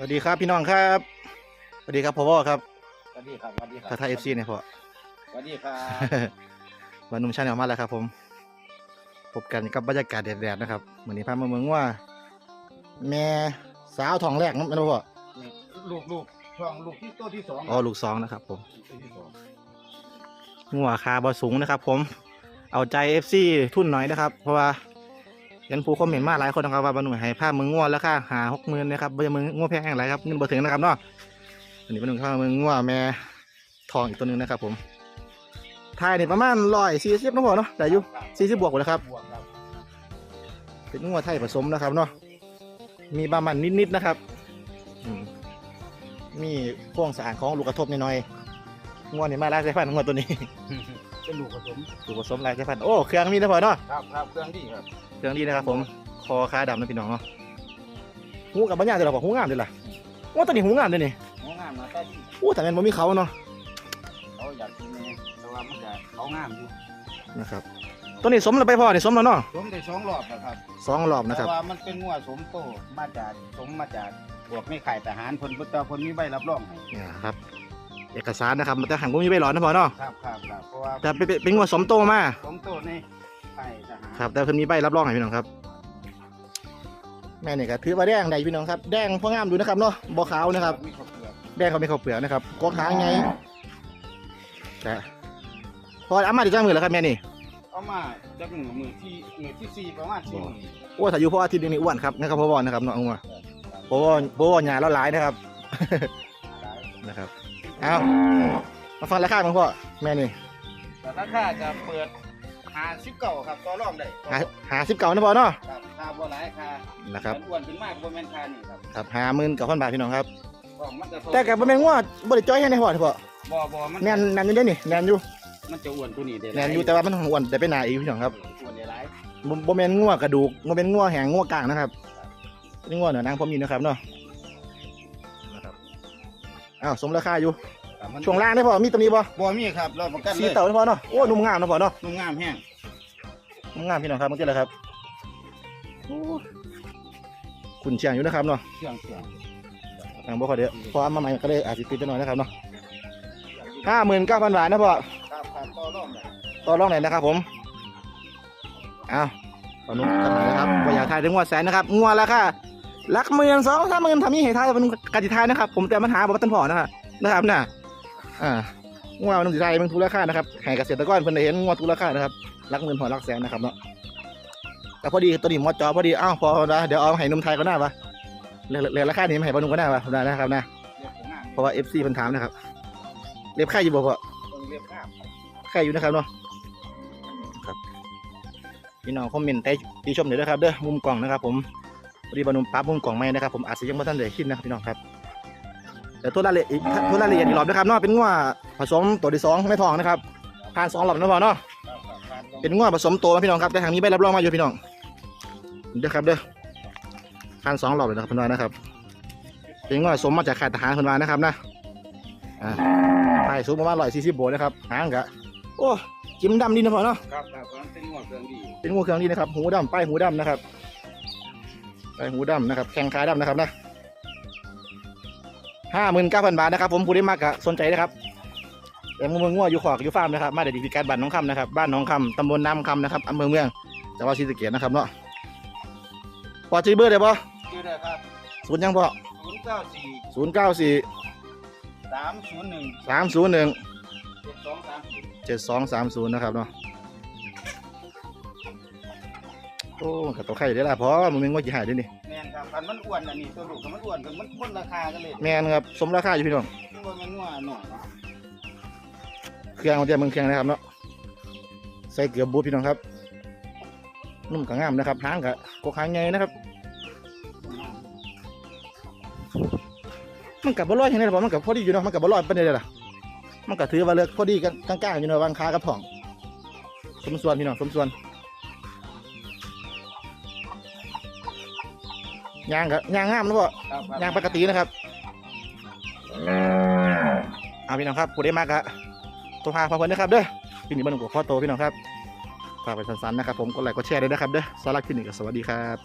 วัสดีครับพี่น้องครับสวัสดีครับพ่อพ่อครับสวัสดีครับสวัสดีครัทักทายเอฟซีเนี่ยพ่อสวัสดีครับวันนุ่มชาแนลมาแล้วครับ ผมพบกันกับบรรยากาศแดดๆนะครับวันนี้พามาเมืองว่า แม่สาวทองแรกนั่นนะพ่อนี่ลูกลูกช่องลูกที่ตัวที่สองอ๋อลูกสองนะครับ ผมตัวที่สองงัวคาบอสูงนะครับ ผม เอาใจเอฟซีทุนหน่อยนะครับ เพราะว่า เห็นผู้คอมเมนต์มาหลายคนนะครับว่าบรรนุให้ภาพมึงงัวแล้วค่าหาหกหมื่นนะครับบ่จะมึงงัวแพงอะไรครับเงินบ่ถึงนะครับเนาะวันนี้บรรนุพามึงงัวแม่ทองอีกตัวหนึงนะครับ ผมทายนี่ประมาณร้อยสี่สิบนะพ่อเนาะแต่อยู่สี่สิบบวกหมดแล้วครับ เป็นงัวไทยผสมนะครับเนาะมีบามันนิดๆนะครับอืมมีโครงสางของลูกกระทบนิดหน่อยๆงัวนี่มาลายสายพันธุ์งัวตัวนี้ เป็นลูกผสมลูกผสมลายสายพันธุ์โอ้เครื่องมีนะพ่อเนาะครับครับเครื่องดีครับเครื่องดีนะครับผมคอขาดำนะพี่น้องเนาะหูกับบรรยายเดี๋ยวเราบอกหูงามเดี๋ยวล่ะว่าตัวนี้หูงามเดี๋ยวนี่หัวงามนะแต่ที่อู้แต่แมันบ่มีเขาเนาะเขาอยากกินไงแต่ว่ามันจะเขางามอยู่นะครับตัวนี้สมแล้วไปพ่อนี่สมแล้วเนาะสมได้สองรอบแล้วครับสองรอบนะครับแต่ว่ามันเป็นงัวสมโตมาจากสมมาจากพวกไม่ขายทหารคนพุทธคนมีใบรับรองให้เนี่ยครับ เอกสารนะครับแต่หังบ่มีใบหลอดนะพ่อเนาะครับครับครับเพราะว่าแต่เป็นเป็นเป็นงัวสมโตมาสมโตในขายทหารครับ แต่เพิ่นมีใบรับรองให้พี่น้องครับ แม่นี่ก็ถือว่าแดงได้พี่น้องครับแดงพองามดูนะครับเนาะบ่ขาวนะครับ มีข้าวเปลือกแดงเขาไม่ข้าวเปลือกนะครับกกหางไงแต่พอเอามาได้จังมือแล้วครับแม่นี่เอามาจากมือมือที่มือที่สี่ประมาณสี่มือโอ้ถ้าอยู่เพราะอาทิตย์หนึงนี่อ้วนครับนะครับพ่อวอนนะครับเนาะเอามาพ่อวอนพ่อวอนหยาแล้วหลายนะครับนะครับ เอามาฟังราคาของพ่อแม่นี่แต่ราคาจะเปิดหาสิบเก่าครับต่อรองได้หาหาสิบเก่านะพ่อเนาะครับค่าบัวหลายค่านะครับอ้วนขึ้นมากบัวแมนค่านี่ครับครับหาหมื่นกับพันบาทพี่น้องครับ ของมันจะแต่กับบ่แม่นว่าบ่ได้จ้อยให้ในพ่อเถอะพ่อบ่บ่มันแน่นแน่นอยู่เด้อนี่แน่นอยู่มันจะอ้วนตัวนี้เด้แน่นอยู่แต่ว่ามันอ้วนแต่ไปหนาอีกพี่น้องครับอ้วนได้หลายบ่บ่แม่นงัวกระดูกบ่แม่นงัวแหงงัวกลางนะครับนี่งัวเหนือนางพอมีนะครับเนาะนะครับ อ้าวสมราคาอยู่ครับมันช่วงล่างได้พอมีตัวนี้บ่บ่มีครับเราประกันเลสียเต่าได้พอเนาะโอ้นุ่มงามนะพอเนาะนุ่มงามแห้งนุ่มงามพี่น้องครับเมื่อกี้แหละครับโอ้คุณเชียงอยู่นะครับเนาะเชื่องเชื่องทางบ่พอเดี๋ยวพอเอามาใหม่ก็เลยอาจจะติดไปหน่อยนะครับเนาะห้าหมื่นเก้าพันบาทนะพ่อครับครับต่อรองได้ต่อรองไหนอยนะครับผมอ้าวขอนุ่มกันหน่อยนะครับว่าอยากทายถึงงวดแสนนะครับงวดราคาห ลักหมื่นสองสามหมื่นทำนี้ให้ทายเป็นกติทายนะครับ ผมแต่ปัญหาบอกว่าต้นพอนะครับนะครับน่ะอ่างวดมันต้องสิทยมันทุกราคานะครับให้เกษตรกรเพิ่นได้เห็นงวดทุกราคานะครับลักหมื่นพอลักแสนนะครับเนาะแต่พอดีตัวนี้มอจอพอดีอ้าวพอนะเดี๋ยวเอาให้หนุ่มไทยก็น่าปะเหลือเหลือราคานี้มาให้ปนุ่มก็น่าปะได้นะครับนะเรียบงามเพราะว่า FC เพิ่นถามนะครับเรียบค่ายอยู่บ่พอเรียบงามค่ายอยู่นะครับเนาะครับพี่น้องคอมเมนต์ใต้ที่ชมหน่อยนะครับเด้อมุมกล่องนะครับผม พอดีบรรนุมปรับมุมกล่องใหม่นะครับผมอาจจะยังไม่ทันได้คิดนะครับพี่น้องครับแต่ตัวรายละเอียดอีกตัวรายละเอียดอีกรอบนะครับเนาะเป็นงัวผสมตัวที่สองไม่ทองนะครับผ่านสองรอบนะพ่อเนาะครับครับครับเป็นงัวผสมโตนะพี่น้องครับแต่ทางนี้ใบรับรองมาอยู่พี่น้องเด้อครับเด้อผ่านสองรอบเลยนะครับเพิ่นว่านะครับเป็นงัวผสมมาจากค่ายทหารเพิ่นว่านะครับนะอ่าไทยสูงประมาณร้อยสี่สิบโบนะครับหางกะโอ้จิ้มดำดีนะพ่อเนาะครับครับมันเป็นหัวเครื่องดีเป็นงูเครื่องดีนะครับหูดำป้ายหูดำนะครับ ป้ายหูดำนะครับ แข้งขาดำนะครับนะห้าหมื่นเก้าพันบาทนะครับผมผู้ได้มากอะสนใจนะครับแต่เมืองงัวอยู่ขอกอยู่ฟาร์มนะครับมาได้ดีการบ้านหน้องคำนะครับบ้านหน้องคำตำบลน้ำคำนะครับอำเภอเมืองจังหวัดศรีสะเกษนะครับเนาะพอจีเบอร์ได้ปะชื่อได้ครับศูนย์ยังพอศูนย์เก้าสี่ศูนย์เก้าสี่สามศูนย์หนึ่งสามศูนย์หนึ่งเจ็ดสองสามสี่เจ็ดสองสามศูนย์นะครับเนาะ โอ้กับตัวไข่ได้ละเพราะมันเป็นงวดกี่หายด้วยนี่แม่นครับคันมันอ้วนอันนี้ตัวลูกคันมันอ้วนกันมันคนราคากันเลยแมนครับสมราคาอยู่พี่น้องมันบ่แม่นงัวหน่อยเนาะเครื่องเอาแต่เมืองเครื่องนะครับเนาะใส่เกลือบูดพี่น้องครับนุ่มกับงามนะครับหางกับกกหางไงนะครับมันกับบอลลอยอย่างนี้หรอมันกับพอดีอยู่เนาะมันกับบอลลอยเป็นไงล่ะมันกับถือว่าเลือกพอดีกันกลางๆอยู่เนาะวางขากับถ่อง สมส่วนพี่น้องสมส่วน ยางกับยางงามนะพ่อครับครับยางปกตินะครับเอาพี่น้องครับผู้ได้มากอะตัวพาพาเพื่อนนะครับเด้อพี่นี่บ้านหลวงพ่อโตพี่น้องครับฝากไปสั้นๆนะครับผมกดไลค์กดแชร์ด้วยนะครับเด้อสาระคลินิกก็สวัสดีครับ